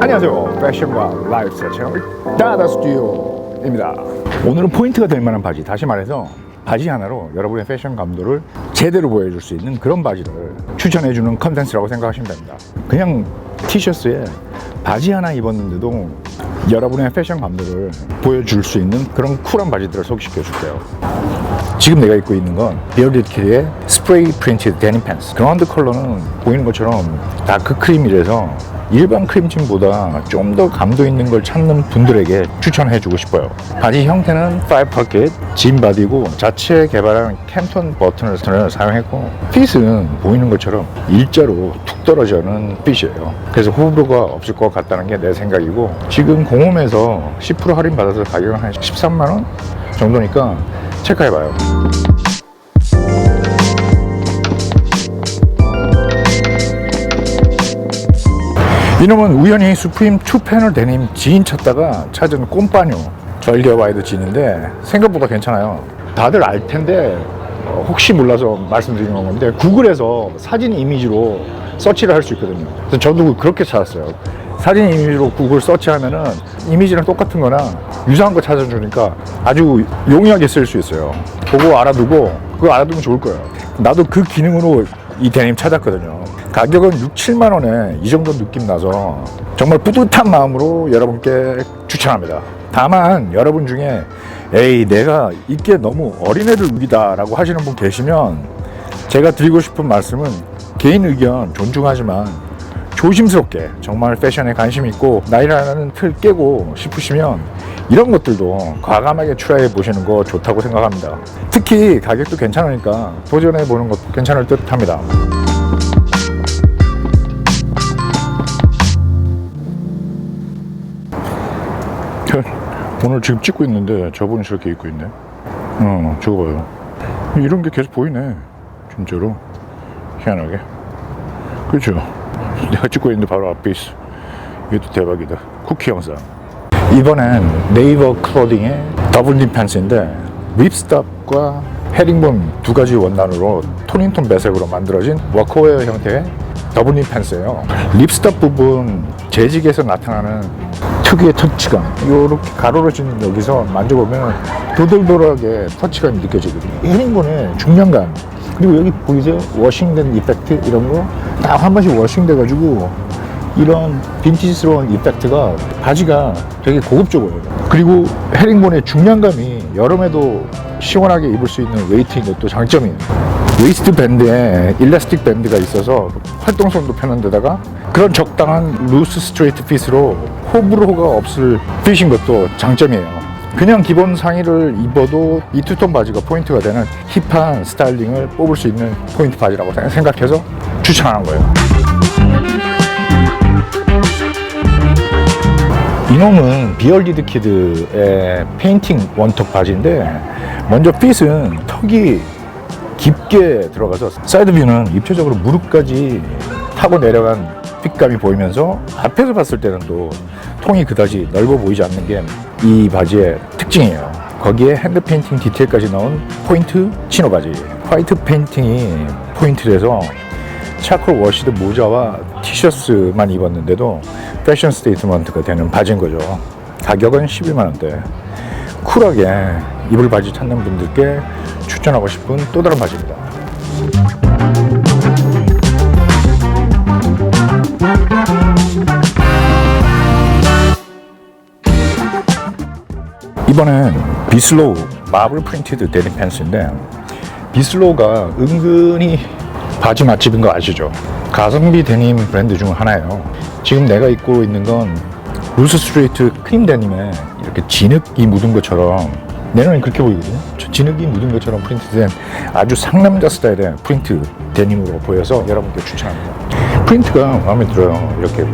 안녕하세요. 패션과 라이프스타일 채널 다다 스튜디오입니다. 오늘은 포인트가 될 만한 바지, 다시 말해서 바지 하나로 여러분의 패션 감도를 제대로 보여줄 수 있는 그런 바지를 추천해주는 컨텐츠라고 생각하시면 됩니다. 그냥 티셔츠에 바지 하나 입었는데도 여러분의 패션 감도를 보여줄 수 있는 그런 쿨한 바지들을 소개시켜 줄게요. 지금 내가 입고 있는 건 비어디드 키의 스프레이 프린티드 데님 팬츠 그라운드 컬러는 보이는 것처럼 다크 크림이라서 일반 크림진보다 좀 더 감도 있는 걸 찾는 분들에게 추천해 주고 싶어요 바지 형태는 5포켓 진 바디고 자체 개발한 캔톤 버튼을 사용했고 핏은 보이는 것처럼 일자로 툭 떨어지는 핏이에요 그래서 호불호가 없을 것 같다는 게 내 생각이고 지금 공홈에서 10% 할인 받아서 가격은 한 13만 원 정도니까 체크해봐요. 이놈은 우연히 수프림 투패널 데님 지인 찾다가 찾은 꼼빠뉴 절개 와이드 진인데 생각보다 괜찮아요. 다들 알 텐데 어, 혹시 몰라서 말씀드리는 건데 구글에서 사진 이미지로 서치를 할 수 있거든요. 그래서 저도 그렇게 찾았어요. 사진 이미지로 구글 서치하면은 이미지랑 똑같은 거나 유사한 거 찾아주니까 아주 용이하게 쓸 수 있어요. 그거 알아두고 그거 알아두면 좋을 거예요. 나도 그 기능으로 이 데님 찾았거든요. 가격은 6, 7만 원에 이 정도 느낌 나서 정말 뿌듯한 마음으로 여러분께 추천합니다. 다만 여러분 중에 에이 내가 이게 너무 어린애들 위기다라고 하시는 분 계시면 제가 드리고 싶은 말씀은 개인 의견 존중하지만 조심스럽게 정말 패션에 관심 있고 나이라는 틀 깨고 싶으시면 이런 것들도 과감하게 트라이해 보시는 거 좋다고 생각합니다. 특히 가격도 괜찮으니까 도전해 보는 것도 괜찮을 듯 합니다. 오늘 지금 찍고 있는데 저분이 저렇게 입고 있네. 어, 저거 봐요. 이런 게 계속 보이네. 진짜로. 희한하게. 그렇죠. 내가 찍고 있는데 바로 앞에 있어. 이것도 대박이다. 쿠키 영상. 이번엔 네이버 클로딩의 더블린 팬츠인데 립스탑과 헤링본 두 가지 원단으로 톤인톤 배색으로 만들어진 워커웨어 형태의 더블린 팬츠예요. 립스탑 부분 재직에서 나타나는 특유의 터치감 이렇게 가로로 진 여기서 만져보면 도돌도돌하게 터치감이 느껴지거든요. 헤링본의 중량감 그리고 여기 보이세요? 워싱된 이펙트 이런 거 딱 한 번씩 워싱돼 가지고 이런 빈티지스러운 이펙트가 바지가 되게 고급져 보여요. 그리고 헤링본의 중량감이 여름에도 시원하게 입을 수 있는 웨이트인 것도 장점이에요. 웨이스트 밴드에 일라스틱 밴드가 있어서 활동성도 편한 데다가 그런 적당한 루스 스트레이트 핏으로 호불호가 없을 핏인 것도 장점이에요. 그냥 기본 상의를 입어도 이 투톤 바지가 포인트가 되는 힙한 스타일링을 뽑을 수 있는 포인트 바지라고 생각해서 추천하는 거예요. 이놈은 비얼리드 키드의 페인팅 원턱 바지인데 먼저 핏은 턱이 깊게 들어가서 사이드 뷰는 입체적으로 무릎까지 타고 내려간 핏감이 보이면서 앞에서 봤을 때는 또 통이 그다지 넓어 보이지 않는 게 이 바지의 특징이에요. 거기에 핸드 페인팅 디테일까지 넣은 포인트 치노 바지. 화이트 페인팅이 포인트라서 차콜 워시드 모자와 티셔츠만 입었는데도 패션 스테이트먼트가 되는 바지인 거죠. 가격은 11만 원대. 쿨하게 입을 바지 찾는 분들께 추천하고 싶은 또 다른 바지입니다. 이번엔 비슬로우 마블 프린티드 데님 팬츠인데 비슬로우가 은근히 바지 맛집인 거 아시죠? 가성비 데님 브랜드 중 하나예요. 지금 내가 입고 있는 건 루스 스트레이트 크림 데님에 이렇게 진흙이 묻은 것처럼 내 눈엔 그렇게 보이거든요. 저 진흙이 묻은 것처럼 프린트된 아주 상남자 스타일의 프린트 데님으로 보여서 여러분께 추천합니다. 프린트가 마음에 들어요. 이렇게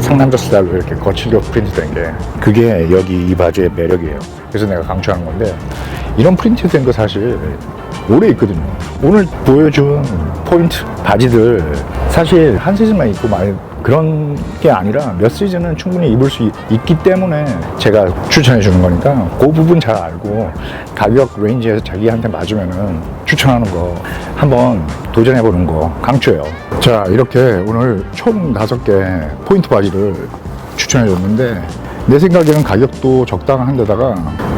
상남자 스타일로 이렇게 거칠게 프린트된 게 그게 여기 이 바지의 매력이에요. 그래서 내가 강추하는 건데 이런 프린트된 거 사실 오래 입거든요. 오늘 보여준 포인트 바지들 사실 한 시즌만 입고 말 그런 게 아니라 몇 시즌은 충분히 입을 수 있- 있기 때문에 제가 추천해 주는 거니까 그 부분 잘 알고 가격 레인지에서 자기한테 맞으면은 추천하는 거 한번 도전해 보는 거 강추해요. 자 이렇게 오늘 총 다섯 개 포인트 바지를 추천해 줬는데 내 생각에는 가격도 적당한 데다가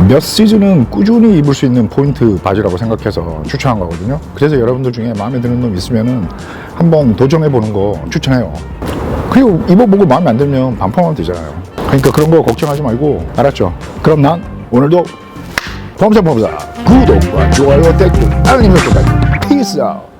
몇 시즌은 꾸준히 입을 수 있는 포인트 바지라고 생각해서 추천한 거거든요. 그래서 여러분들 중에 마음에 드는 놈 있으면은 한번 도전해 보는 거 추천해요. 그리고 입어보고 마음에 안 들면 반품하면 되잖아요. 그러니까 그런 거 걱정하지 말고 알았죠? 그럼 난 오늘도 범사 범사 구독과 좋아요 댓글 알림 설정까지 피스 아웃